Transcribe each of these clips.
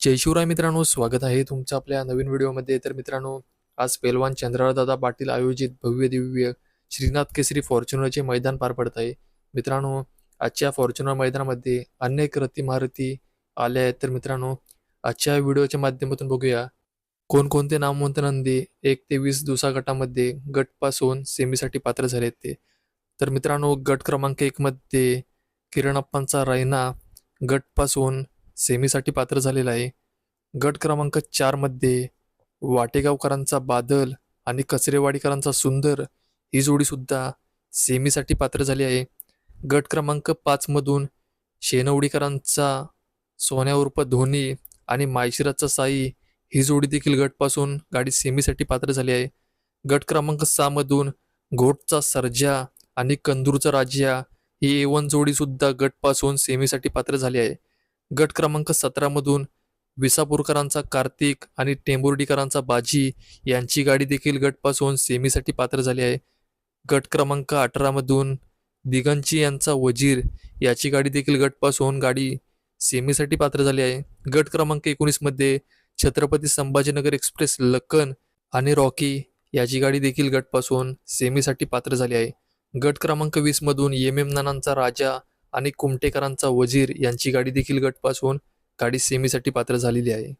जय शिवराय मित्रांनो स्वागत आहे तुमचं आपल्या नवीन व्हिडिओमध्ये. तर मित्रांनो आज पेलवान चंद्रदादा पाटील आयोजित भव्य दिव्य श्रीनाथ केसरी फॉर्च्युनरचे मैदान पार पडत आहे. मित्रांनो आजच्या फॉर्च्युनर मैदानामध्ये अनेक रती महारथी आल्या आहेत. तर मित्रांनो आजच्या व्हिडिओच्या माध्यमातून बघूया. कोणकोणते नामवंत नंदी एक ते वीस दिवसा गटामध्ये गट पास होऊन सेमीसाठी पात्र झाले ते. तर मित्रांनो गट क्रमांक एकमध्ये किरणप्पांचा रायना गट पास होऊन सेमीसाठी पात्र झालेला आहे. गट क्रमांक चारमध्ये वाटेगावकरांचा बादल आणि कचरेवाडीकरांचा सुंदर ही जोडीसुद्धा सेमीसाठी पात्र झाली आहे. गट क्रमांक पाचमधून शेनवडीकरांचा सोन्या उर्फ धोनी आणि मायशिराचा साई ही जोडी देखील गटपासून गाडी सेमीसाठी पात्र झाली आहे. गट क्रमांक सहामधून घोटचा सर्जा आणि कंदूरचा राजा ही ए वन जोडीसुद्धा गटपासून सेमीसाठी पात्र झाली आहे. गट क्रमांक सतरामधून विसापूरकरांचा कार्तिक आणि टेंभुर्डीकरांचा बाजी यांची गाडी देखील गटपासून सेमीसाठी पात्र झाली आहे. गट क्रमांक अठरामधून दिगंची यांचा वजीर याची गाडी देखील गटपासून गाडी सेमीसाठी पात्र झाली आहे. गट क्रमांक एकोणीसमध्ये छत्रपती संभाजीनगर एक्सप्रेस लक्कन आणि रॉकी याची गाडी देखील गटपासून सेमीसाठी पात्र झाली आहे. गट क्रमांक वीसमधून एम एम नानांचा राजा आणि कुमटेकरांचा वजीर यांची गाडी देखील गटपासून गाडी सेमीसाठी पात्र झालेली आहे.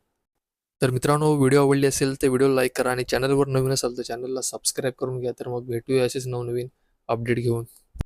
तर मित्रांनो व्हिडिओ आवडली असेल तर व्हिडिओ लाईक करा आणि चॅनलवर नवीन असाल तर चॅनलला सबस्क्राईब करून घ्या. तर मग भेटूया असेच नवनवीन अपडेट घेऊन.